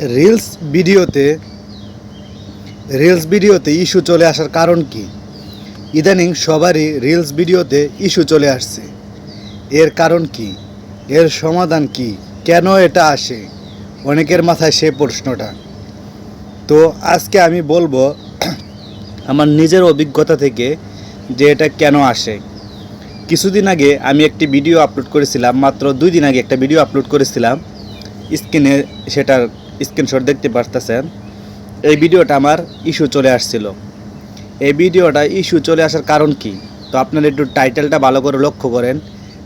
Reels ভিডিওতে reels ভিডিওতে issue চলে আসার কারণ কি? ইদানিং সবারই রিলস ভিডিওতে ইস্যু চলে আসছে। এর কারণ কি? এর সমাধান কি? কেন এটা আসে? অনেকের মাথায় সে প্রশ্নটা। তো আজকে আমি বলব আমার নিজের অভিজ্ঞতা থেকে যে এটা কেন আসে। কিছুদিন আগে আমি একটি ভিডিও আপলোড করেছিলাম, মাত্র দুই দিন আগে একটা ভিডিও আপলোড করেছিলাম। স্ক্রিনে সেটার স্ক্রিনশট দেখতে পারতেছেন। এই ভিডিওটা আমার ইস্যু চলে আসছিল। এই ভিডিওটা ইস্যু চলে আসার কারণ কি? তো আপনারা একটু টাইটেলটা ভালো করে লক্ষ্য করেন।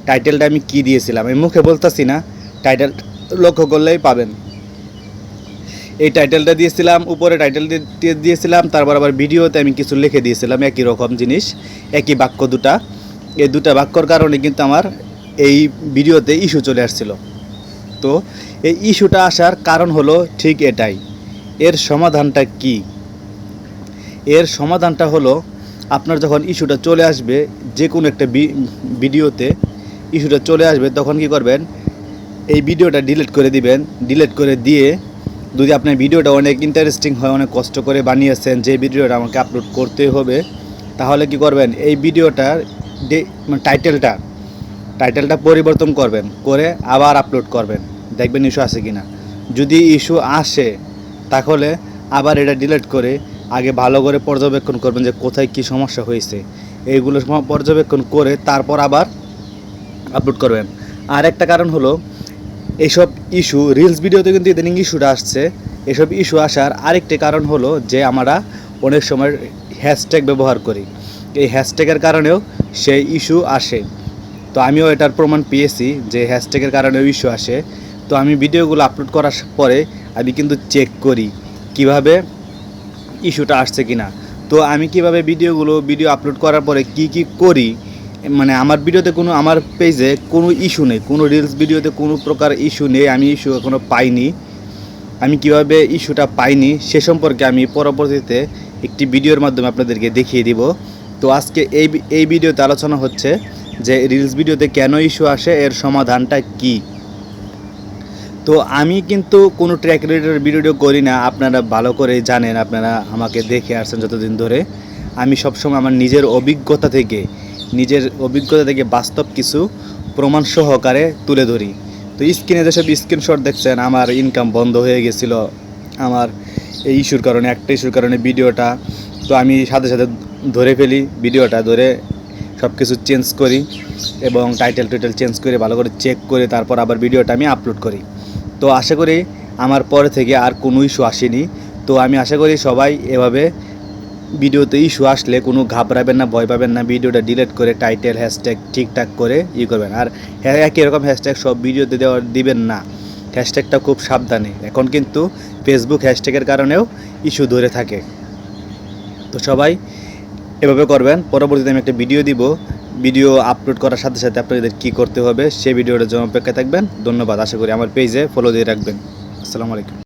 টাইটেলটা আমি কি দিয়েছিলাম? আমি মুখে বলতেছি না, টাইটেল লক্ষ্য করলেই পাবেন। এই টাইটেলটা দিয়েছিলাম, উপরে টাইটেল দিয়ে দিয়েছিলাম, তারপর আবার ভিডিওতে আমি কিছু লিখে দিয়েছিলাম, একই রকম জিনিস, একই বাক্য দুটা। এই দুটা বাক্যর কারণে কিন্তু আমার এই ভিডিওতে ইস্যু চলে আসছিল। তো এই ইস্যুটা আসার কারণ হলো ঠিক এটাই। এর সমাধানটা কি? এর সমাধানটা হলো আপনার যখন ইস্যুটা চলে আসবে যে কোনো একটা ভিডিওতে ইস্যুটা চলে আসবে, তখন কি করবেন? এই ভিডিওটা ডিলিট করে দিবেন। ডিলিট করে দিয়ে যদি আপনার ভিডিওটা অনেক ইন্টারেস্টিং হয়, অনেক কষ্ট করে বানিয়েছেন, যে ভিডিওটা আমাকে আপলোড করতে হবে, তাহলে কি করবেন? এই ভিডিওটার ডে মানে টাইটেলটা টাইটেলটা পরিবর্তন করবেন, করে আবার আপলোড করবেন। দেখবেন ইস্যু আছে কি না যদি ইস্যু আসে, তাহলে আবার এটা ডিলিট করে আগে ভালো করে পর্যবেক্ষণ করবেন যে কোথায় কি সমস্যা হয়েছে। এইগুলো পর্যবেক্ষণ করে তারপর আবার আপলোড করবেন। আর একটা কারণ হলো এইসব ইস্যু রিলস ভিডিওতে কিন্তু ইদানিং ইস্যুটা আসছে। এসব ইস্যু আসার আরেকটি কারণ হলো যে আমরা অনেক সময় হ্যাশট্যাগ ব্যবহার করি। এই হ্যাশট্যাগের কারণেও সেই ইস্যু আসে। তো আমিও এটার প্রমাণ পেয়েছি যে হ্যাশট্যাগের কারণেও ইস্যু আসে। তো আমি ভিডিওগুলো আপলোড করার পরে আমি কিন্তু চেক করি কীভাবে ইস্যুটা আসছে কিনা। তো আমি কীভাবে ভিডিওগুলো ভিডিও আপলোড করার পরে কি কি করি মানে আমার ভিডিওতে কোনো, আমার পেজে কোনো ইস্যু নেই, কোনো রিলস ভিডিওতে কোনো প্রকার ইস্যু নেই, আমি ইস্যু এখনও পাইনি। আমি কীভাবে ইস্যুটা পাইনি সে সম্পর্কে আমি পরবর্তীতে একটি ভিডিওর মাধ্যমে আপনাদেরকে দেখিয়ে দিব। তো আজকে এই এই ভিডিওতে আলোচনা হচ্ছে যে রিলস ভিডিওতে কেন ইস্যু আসে, এর সমাধানটা কী? তো আমি কিন্তু কোনো ট্র্যাক রিলেটেড ভিডিও করি না। আপনারা ভালো করে জানেন, আপনারা আমাকে দেখে আসছেন যতদিন ধরে। আমি সবসময় আমার নিজের অভিজ্ঞতা থেকে, নিজের অভিজ্ঞতা থেকে বাস্তব কিছু প্রমাণ সহকারে তুলে ধরি। তো স্ক্রিনে যেসব স্ক্রিনশট দেখছেন, আমার ইনকাম বন্ধ হয়ে গেছিল। আমার এই ইস্যুর কারণে, একটা ইস্যুর কারণে ভিডিওটা তো আমি সাথে সাথে ধরে ফেলি ভিডিওটা ধরে সব কিছু চেঞ্জ করি এবং টাইটেল টাইটেল চেঞ্জ করে ভালো করে চেক করে তারপর আবার ভিডিওটা আমি আপলোড করি। তো আশা করি আমার পরে থেকে আর কোনো ইস্যু আসেনি। তো আমি আশা করি সবাই এভাবে ভিডিওতে ইস্যু আসলে কোনো ঘাবড়াবেন না, ভয় পাবেন না, ভিডিওটা ডিলিট করে টাইটেল, হ্যাশট্যাগ ঠিকঠাক করে ই করবেন। আর হ্যাঁ একই রকম হ্যাশট্যাগ সব ভিডিওতে দেওয়া দিবেন না। হ্যাশট্যাগটা খুব সাবধানে। এখন কিন্তু ফেসবুক হ্যাশট্যাগের কারণেও ইস্যু ধরে থাকে। তো সবাই এভাবে করবেন। পরবর্তীতে আমি একটা ভিডিও দিব। ভিডিও আপলোড করার সাথে সাথে আপনাদের কি করতে হবে সেই ভিডিওটার জন্য অপেক্ষা থাকবেন। ধন্যবাদ, আশা করি আমার পেজে ফলো দিয়ে রাখবেন। আসসালামু আলাইকুম।